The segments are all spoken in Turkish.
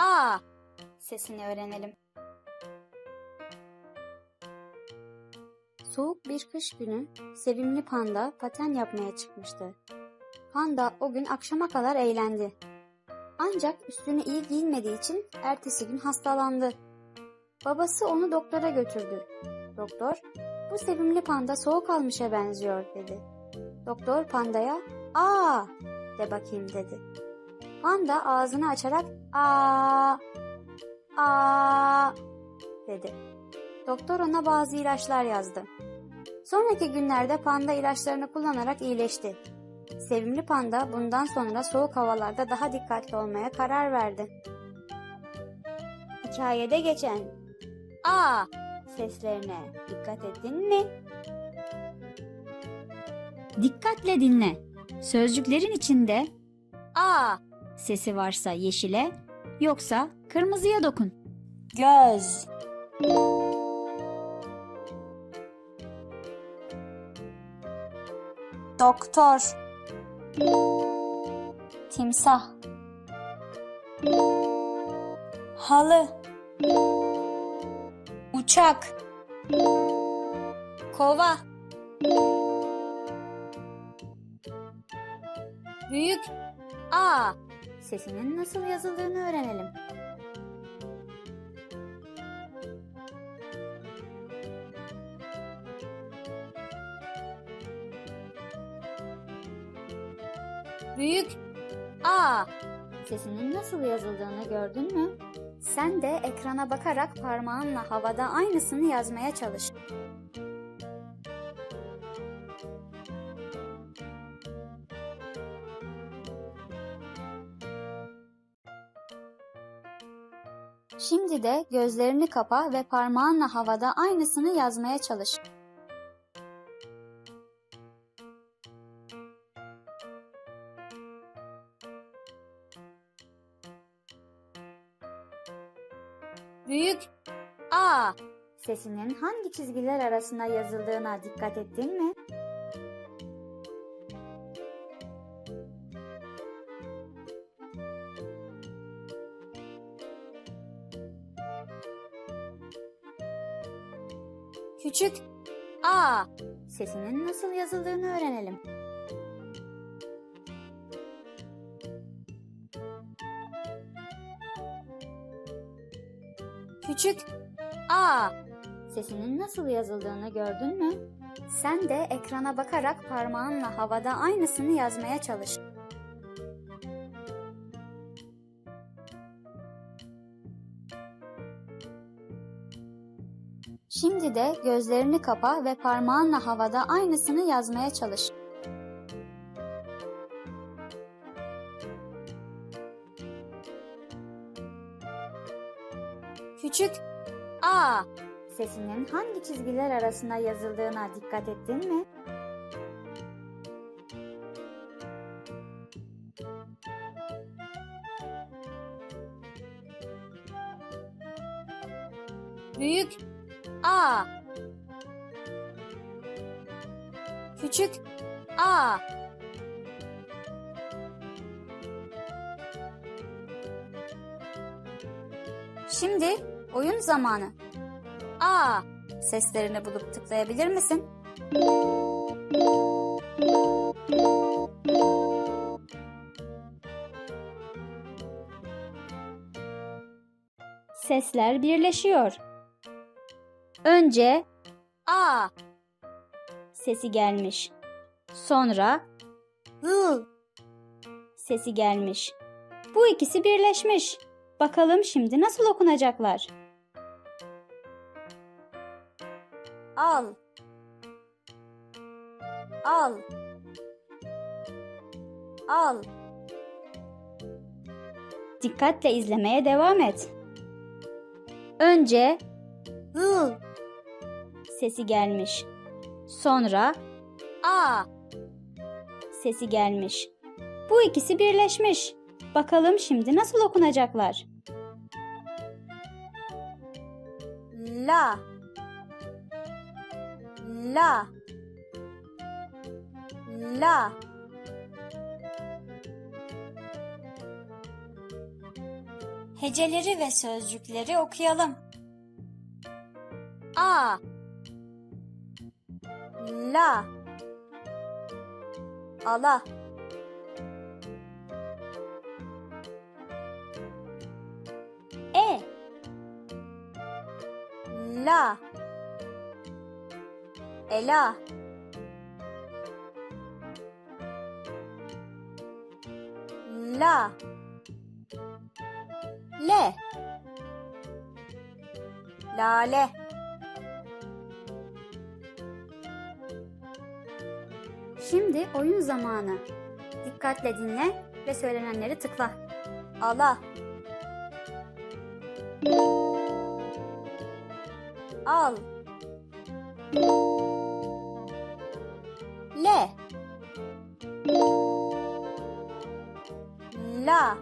A sesini öğrenelim. Soğuk bir kış günü sevimli panda paten yapmaya çıkmıştı. Panda o gün akşama kadar eğlendi. Ancak üstünü iyi giyinmediği için ertesi gün hastalandı. Babası onu doktora götürdü. Doktor, bu sevimli panda soğuk almışa benziyor dedi. Doktor pandaya, aa de bakayım dedi. Panda ağzını açarak aa aa dedi. Doktor ona bazı ilaçlar yazdı. Sonraki günlerde panda ilaçlarını kullanarak iyileşti. Sevimli panda bundan sonra soğuk havalarda daha dikkatli olmaya karar verdi. Hikayede geçen A seslerine dikkat ettin mi? Dikkatle dinle. Sözcüklerin içinde A sesi varsa yeşile, yoksa kırmızıya dokun. Göz. Doktor. Timsah. Halı. Uçak. Kova. Büyük A sesinin nasıl yazıldığını öğrenelim. Büyük A sesinin nasıl yazıldığını gördün mü? Sen de ekrana bakarak parmağınla havada aynısını yazmaya çalış. Şimdi de gözlerini kapa ve parmağınla havada aynısını yazmaya çalış. Büyük A sesinin hangi çizgiler arasında yazıldığına dikkat ettin mi? Küçük A sesinin nasıl yazıldığını öğrenelim. Küçük A sesinin nasıl yazıldığını gördün mü? Sen de ekrana bakarak parmağınla havada aynısını yazmaya çalış. Şimdi de gözlerini kapa ve parmağınla havada aynısını yazmaya çalış. Küçük A sesinin hangi çizgiler arasında yazıldığına dikkat ettin mi? Büyük A Küçük A Şimdi oyun zamanı. A seslerini bulup tıklayabilir misin? Sesler birleşiyor. Önce A sesi gelmiş. Sonra Hı sesi gelmiş. Bu ikisi birleşmiş. Bakalım şimdi nasıl okunacaklar? Al Al Al Dikkatle izlemeye devam et. Önce Hı sesi gelmiş. Sonra A sesi gelmiş. Bu ikisi birleşmiş. Bakalım şimdi nasıl okunacaklar? La La La Heceleri ve sözcükleri okuyalım. A La Ala. E, La. Ela. La. Le. Lale şimdi oyun zamanı. Dikkatle dinle ve söylenenleri tıkla. Ala. Al. Le. La.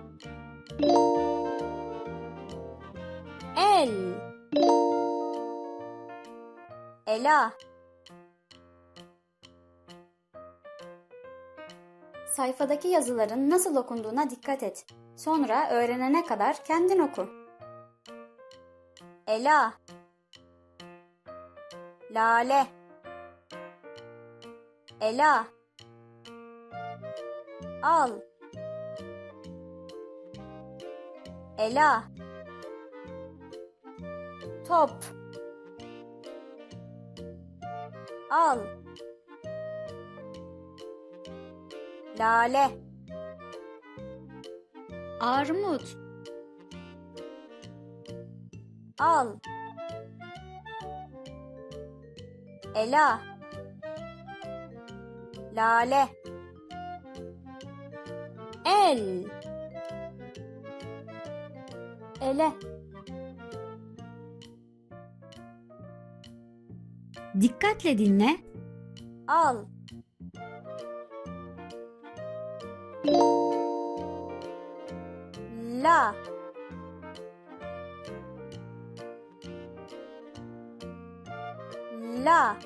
El. Ela Sayfadaki yazıların nasıl okunduğuna dikkat et. Sonra öğrenene kadar kendin oku. Ela. Lale. Ela. Al. Ela. Top. Al Lale. Armut, Al. Ela. Lale. El. Ele. Dikkatle dinle. Al La. La.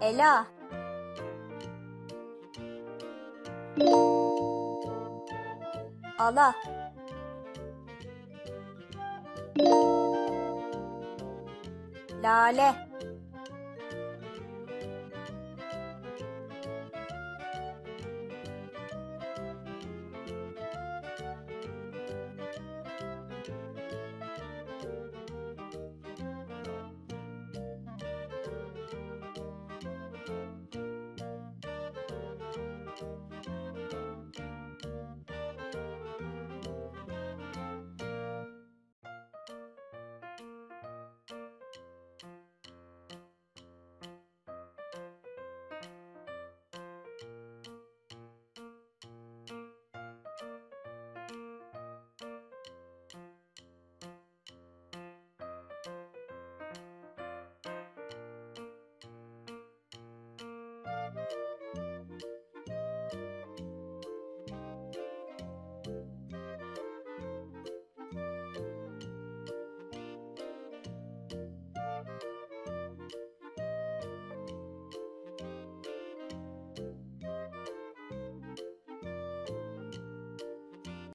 Ela. Ala. Lale